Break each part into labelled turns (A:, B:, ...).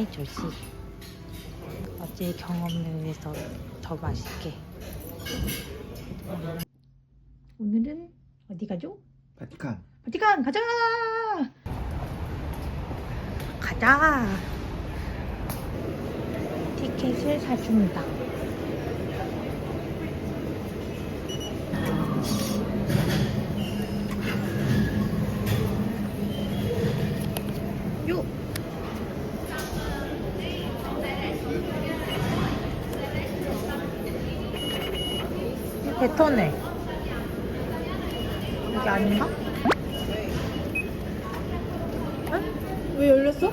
A: 오늘의 조식. 어제 경험을 위해서 더 맛있게. 오늘은 어디 가죠?
B: 바티칸
A: 바티칸 가자! 가자! 티켓을 사줍니다. 요! 베터네. 이게 아닌가? 응? 왜 열렸어?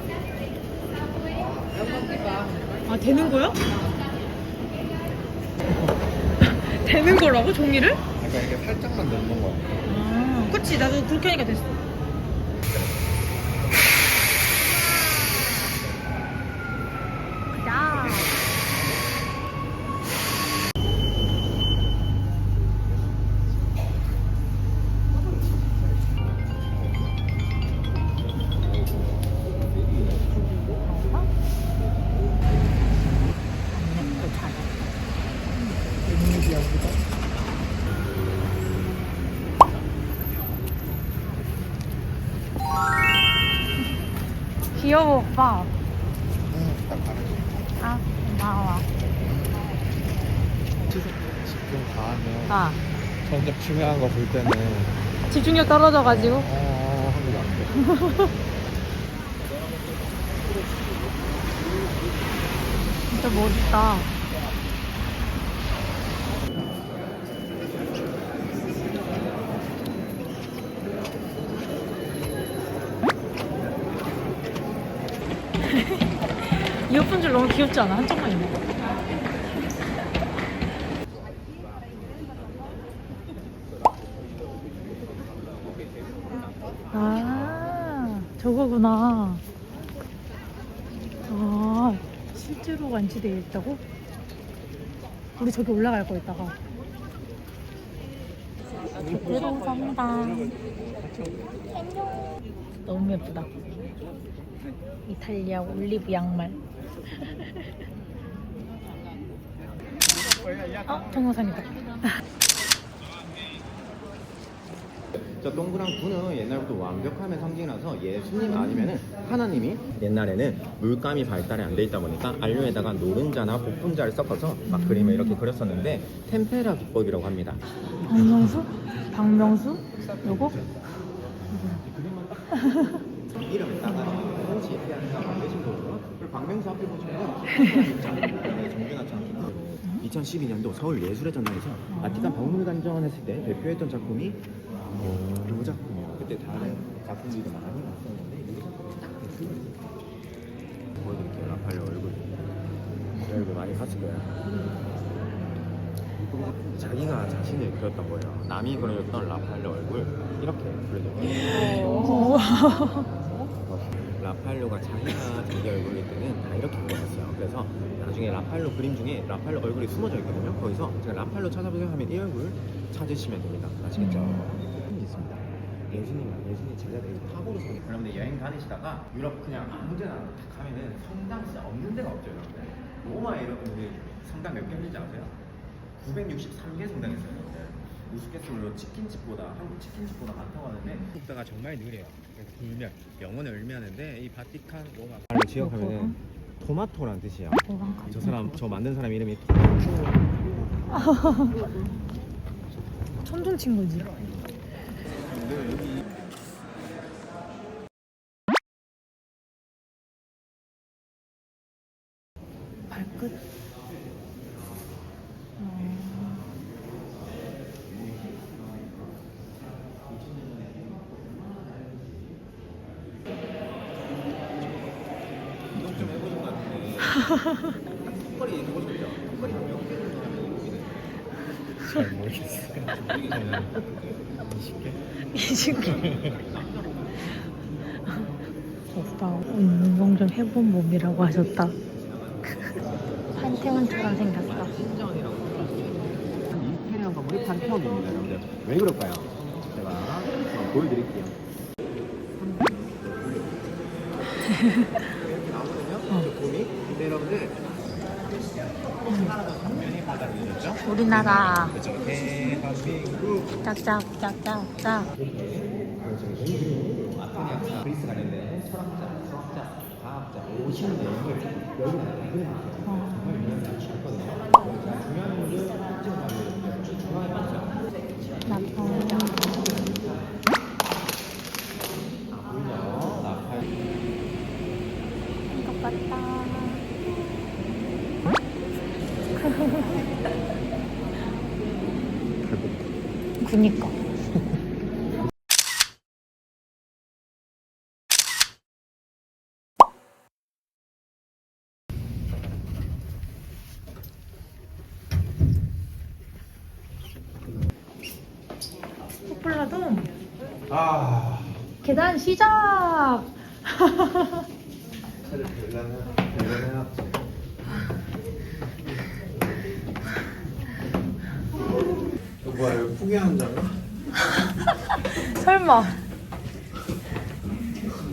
A: 아 되는 거야? 되는 거라고 종이를?
B: 그러니까 이게 살짝만 넣는 거야
A: 아, 그치 나도 그렇게 하니까 됐어. 귀여워 오빠.
B: 응 딱 바르지
A: 아 고마워.
B: 집중 다 하면
A: 아
B: 점점 중요한 거 볼 때는
A: 집중력 떨어져가지고.
B: 어 하기가 안돼
A: 진짜 멋있다. 이어폰 줄 너무 귀엽지 않아? 한쪽만 있는 거. 아, 저거구나. 아, 실제로 완치되어 있다고? 우리 저기 올라갈 거 이따가. 제대로 갑니다. 안녕. 너무 예쁘다. 이탈리아 올리브 양말. 어, 동영상이다.
C: 저 동그란 분은 옛날부터 완벽함의 상징이라서 예수님 아니면은 하나님이 옛날에는 물감이 발달이 안 돼 있다 보니까 안료에다가 노른자나 복분자를 섞어서 막 그림을 이렇게 그렸었는데 템페라 기법이라고 합니다.
A: 박명수? 박명수? 요거?
C: 이름을 따가 홍시 피아니가 만드신 거고요. 그리고 박명수 앞에 보시면 정준하창 2012년도 서울 예술의 전당에서 바티칸 박물관전 했을 때 대표했던 작품이 어, 이 작품이에요. 그때 다른 작품들도 많이 왔었는데 이 작품이 딱 대표. 보여드릴게요. 라팔레 얼굴. 이 얼굴 많이 봤을. 그리고 자기가 자신을 그렸던 거예요. 남이 그려줬던 라팔레 얼굴 이렇게 그려줬거든요. 라팔로가 자기가 자기 얼굴일 때는 다 이렇게 그렸었어요. 그래서 나중에 라팔로 그림 중에 라팔로 얼굴이 숨어져 있거든요. 거기서 제가 라팔로 찾아보세요 하면 이 얼굴 찾으시면 됩니다. 아시겠죠? 음. 있습니다. 예수님, 예수님 제자들이 탑으로 서 여러분들 여행 다니시다가 유럽 그냥 아무데나 딱 가면은 성당 진짜 없는 데가 없죠, 여러분들. 로마에 여러분들 성당 몇개 있는지 아세요? 963개 성당 있어요, 여러분들. 우스갯소리로 치킨집보다 한국 치킨집보다 많다고 하는데 국가가 정말 느려요. 불면 영어는 을면인데 이 바티칸 로마 발로 지역하면은 토마토란 뜻이야. 저 사람 저 만든 사람 이름이 토마토.
A: 천둥 친 거지.
C: 좀 해보신 것 같은데. 턱걸이 해보셨죠? 턱걸이 몇 개?
B: 잘 모르겠어
C: 모르겠어요.
B: 20개?
A: 이신기. 오빠 운동 좀 해본 몸이라고 하셨다. 판테온처럼 생겼어.
C: 이태리안 건물이 판테온입니다, 여러분들. 왜 그럴까요? 제가 한번 보여드릴게요. 근데 여러분들 면이 바다이죠
A: 우리나라
C: 그렇죠. 대한민국.
A: 짝짝 짝짝 짝
C: 아토니아차 그리스 관련된 철학자, 수학자, 과학자 오시는 내용을 여기 나라에 그려주세요.
A: 어.
C: 정말 유명한 주거든요. 중요한 분들 찍어가지고 중앙에 봤어요.
A: 나쁜
C: 아, 보이나요? 나팔.
A: 것 같다. 그니까. 포플라돔
B: 아.
A: 계단 시작
B: 뭐야 이거 포기하는 자가?
A: 설마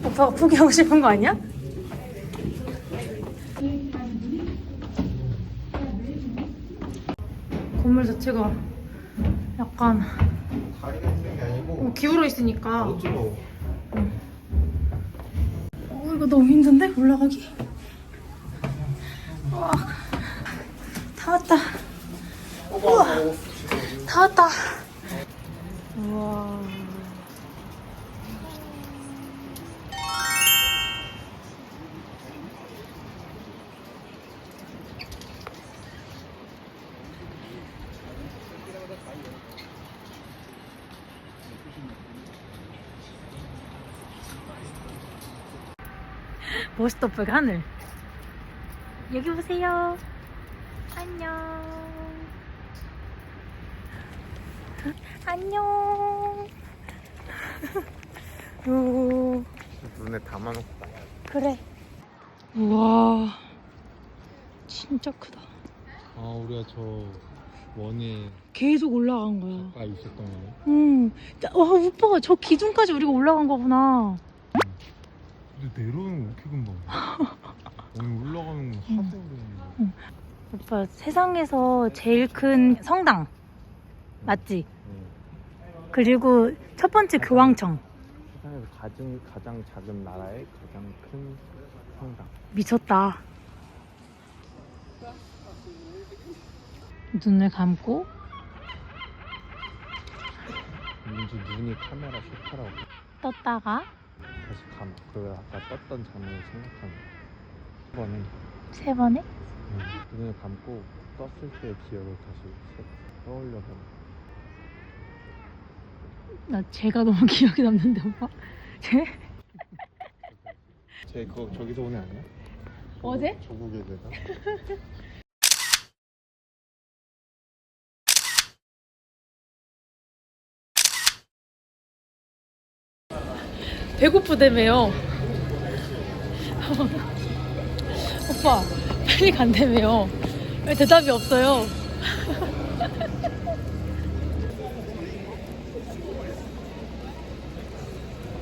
A: 오빠가 포기하고 싶은 거 아니야? 건물 자체가 약간
B: 다리가 힘든 게 아니고
A: 어, 기울어 있으니까
B: 어지러워.
A: 어, 이거 너무 힘든데? 올라가기. 와, 다 왔다. 우와. 다 왔다. 우와 모스토프 하늘. 여기 보세요. 안녕. 안녕. 오.
B: 눈에 담아놓고.
A: 그래. 우와. 진짜 크다.
B: 아 우리가 저 원에
A: 계속 올라간 거야.
B: 가 있었던 거네.
A: 응. 와 오빠가 저 기둥까지 우리가 올라간 거구나
B: 근데 내려오는 거 어떻게 금방? 오늘 올라가는 건 하도 오래.
A: 오빠 세상에서 제일 큰 성당 맞지? 그리고 첫 번째 교황청
B: 세상에서 가장 가장 작은 나라의 가장 큰 성당.
A: 미쳤다. 눈을 감고
B: 민주 눈이 카메라 슈터라고
A: 떴다가
B: 다시 감. 그 아까 떴던 장면을 생각하는. 이번에
A: 세 번에
B: 음, 눈을 감고 떴을 때의 기억을 다시 세- 떠올려서
A: 나 제가 너무 기억에 남는데 오빠.
B: 쟤제 그거 저기서 오는 아니야?
A: 어제?
B: 조국의 대사.
A: 배고프다며요. 오빠 빨리 간다며요. 왜 대답이 없어요?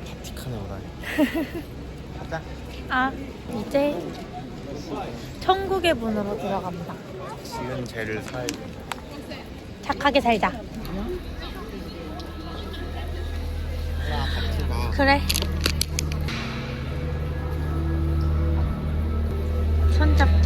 B: 바티칸에 오다니. 가자.
A: 아 이제 천국의 문으로 들어갑니다.
B: 지은 죄를 돼.
A: 착하게 살자. 그래. 손잡자.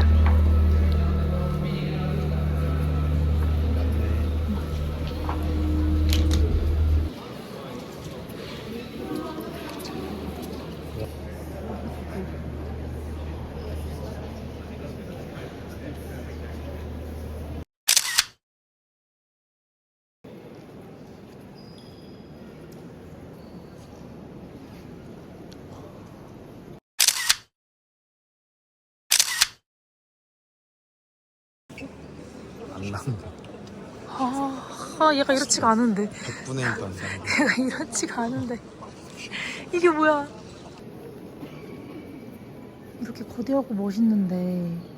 B: 안 나온다.
A: 아, 아, 얘가 이렇지가 않은데.
B: 100분의 1도 안 나온다.
A: 얘가 이렇지가 않은데. 이게 뭐야? 이렇게 거대하고 멋있는데.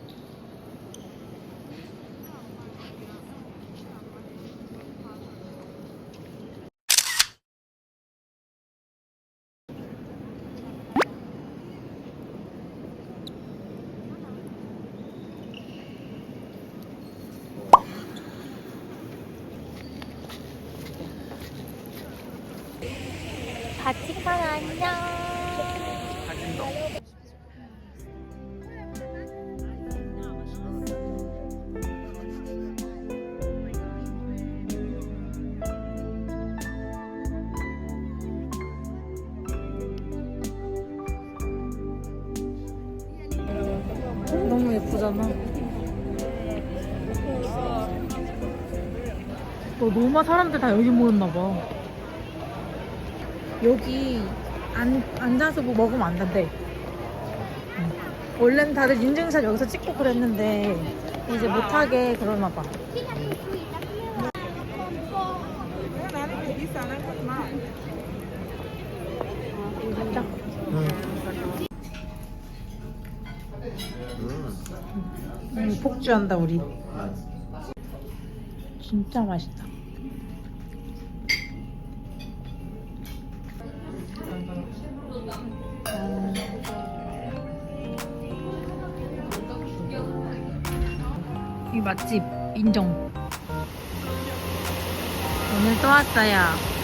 A: 예쁘잖아. 너 로마 사람들 다 여기 모였나 봐. 여기 안, 앉아서 뭐 먹으면 안 된대. 응. 원래는 다들 인증샷 여기서 찍고 그랬는데 이제 못하게 그러나 봐. 음, 폭주한다 우리. 진짜 맛있다. 음. 이 맛집 인정. 오늘 또 왔어요.